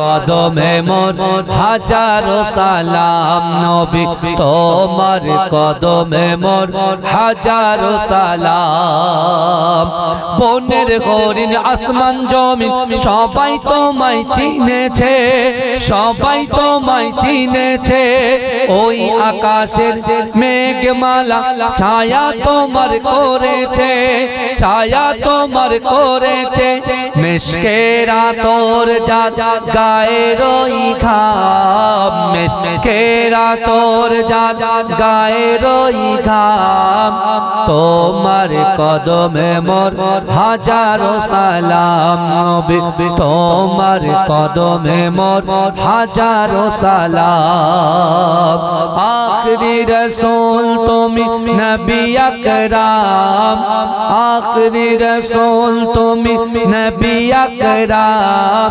কদমে মোর হাজারো সালাম নবী, তোমার কদমে মোর হাজারো সালাম। বনের হরিণ, আসমান, জমিন, সবাই তোমায় চিনেছে, সবাই তোমায় চিনেছে। ওই আকাশের মেঘমালা ছায়া তোমার করেছে, ছায়া তোমার করেছে। মেশকেরা তোর যা গায়ের ওই ঘাম। মেশকেরা তোর যা গায়ের ওই ঘাম। তোমার কদমে মোর হাজারো সালাম তোমার কদমে মোর হাজারো সালাম। আখরি রসুল তুমি নবী আকরাম। আখরি রসুল তুমি নবী আকরাম।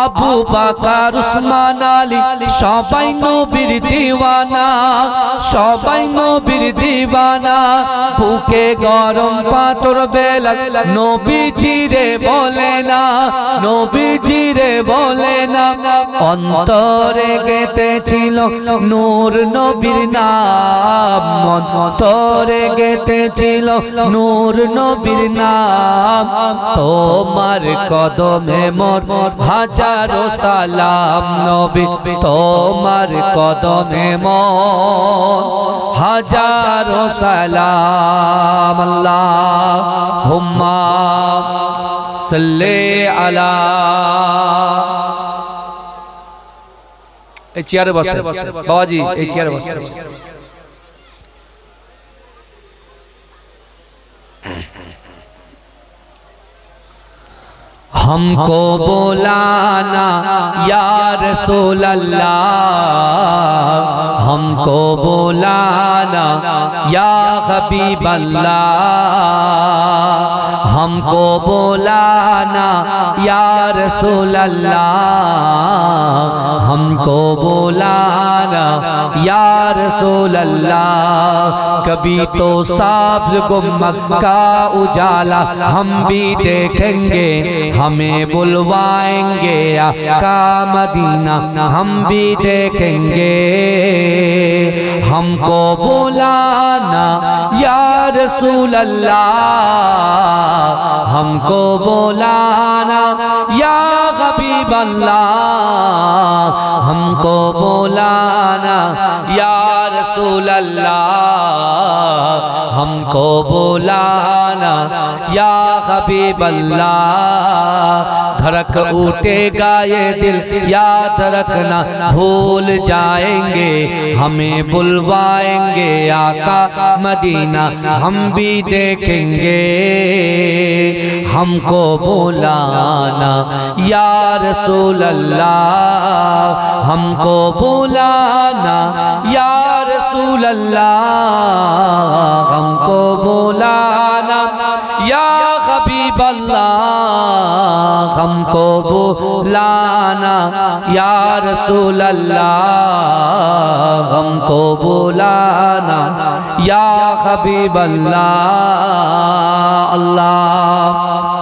আবু বাকার, উসমান আলী, সবাই নবীর দিওয়ানা, সবাই নবীর দিওয়ানা। বুকে গরম পাথর বেলা নবী জিরে বলে না নবী জিরে বলে না। অন্তরে গেতেছিল নূর নবীর নাম, অন্তরে গেতেছিল নূর নবীর নাম। তোমার কদমে মোর হাজারো সালাম নবী তোমার কদমে মোর হাজারো সালাম আল্লাহ হুম্মা সাল্লে আলা এই চেয়ারে বসে। বাবাজি এই চেয়ারে বসে। हमको बोलाना या रसूल अल्लाह हमको बोलाना या हबीब अल्लाह हमको बोलाना या रसूल अल्लाह हमको बोलाना या रसूल अल्लाह कभी तो साब्र गुम्मत का उजाला, हम भी देखेंगे, हमें बुलवाएँगे का मदीना, हम भी देखेंगे। हमको बुलाना, या रसूल हमको बुलाना, या हबीब अल्लाह हमको बुलाना, या রসুল্লাহ ہم کو بولانا یا حبیب اللہ، دھڑک اٹھے گا یہ دل یاد رکھنا بھول جائیں گے، ہمیں بلوائیں گے آقا مدینہ، ہم بھی دیکھیں گے۔ ہم کو بولانا یا رسول اللہ، ہم کو بولانا یا رسول اللہ، ہم हमको बुलाना या रसूल अल्लाह हमको बुलाना या हबीब अल्लाह अल्लाह